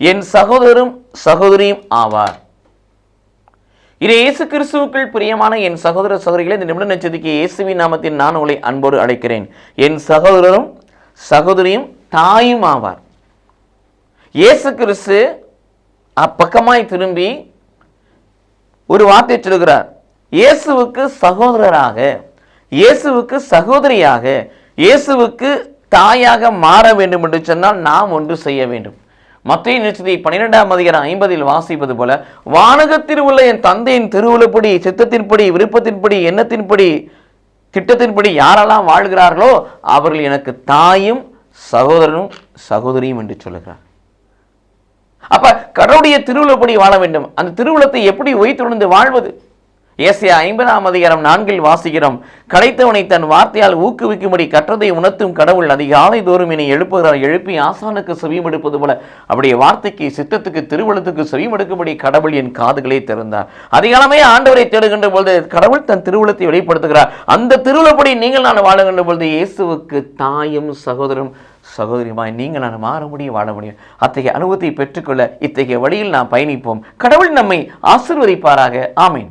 என் சகோதரரும் சகோதரியும் ஆவார். இது இயேசு கிறிஸ்துவுக்குள் பிரியமான என் சகோதர சகோதரிகளை இந்த நிமிட நட்சத்திரிக்கு இயேசுவின் நாமத்தில் நான் உங்களை அன்போடு அழைக்கிறேன். என் சகோதரரும் சகோதரியும் தாயும் ஆவார். இயேசு கிறிஸ்து அப்பக்கமாய் திரும்பி ஒரு வார்த்தை சொல்கிறார் இயேசுவுக்கு சகோதரராக இயேசுவுக்கு சகோதரியாக இயேசுவுக்கு தாயாக மாற வேண்டும் என்று சொன்னால் நாம் ஒன்று செய்ய வேண்டும். மத்திய நிச்சயத்தை பன்னிரெண்டாம் அதிகாரம் ஐம்பதில் வாசிப்பது போல வானகத்தில் உள்ள என் தந்தையின் திருவுளப்படி சித்தத்தின்படி விருப்பத்தின்படி எண்ணத்தின்படி திட்டத்தின்படி யாரெல்லாம் வாழ்கிறார்களோ அவர்கள் எனக்கு தாயும் சகோதரனும் சகோதரியும் என்று சொல்லுகிறார். அப்ப கடவுளுடைய திருவுளப்படி வாழ வேண்டும். அந்த திருவுளத்தை எப்படி வைத்துணர்ந்து வாழ்வது? ஏசியா ஐம்பதாம் அதிகாரம் நான்கில் வாசிக்கிறோம். கடைத்தவனை தன் வார்த்தையால் ஊக்குவிக்கும்படி கற்றதை உணர்த்தும் கடவுள் அதிகாலை தோறும் என்னை எழுப்புகிறார். எழுப்பி ஆசானுக்கு செவியும் எடுப்பது போல அவருடைய வார்த்தைக்கு சித்தத்துக்கு திருவள்ளத்துக்கு செவியும் எடுக்கும்படி கடவுள் என் காதுகளை திறந்தார். அதிகாலமே ஆண்டவரை தேடுகின்ற பொழுது கடவுள் தன் திருவுளத்தை வெளிப்படுத்துகிறார். அந்த திருவுளப்படி நீங்கள் நான் வாழுகின்ற பொழுது இயேசுவுக்கு தாயும் சகோதரும் சகோதரியுமாய் நீங்கள் நான் மாற முடியும் வாழ முடியும். அத்தகைய அனுபவத்தை பெற்றுக்கொள்ள இத்தகைய வழியில் நாம் பயணிப்போம். கடவுள் நம்மை ஆசிர்வதிப்பாராக. ஆமீன்.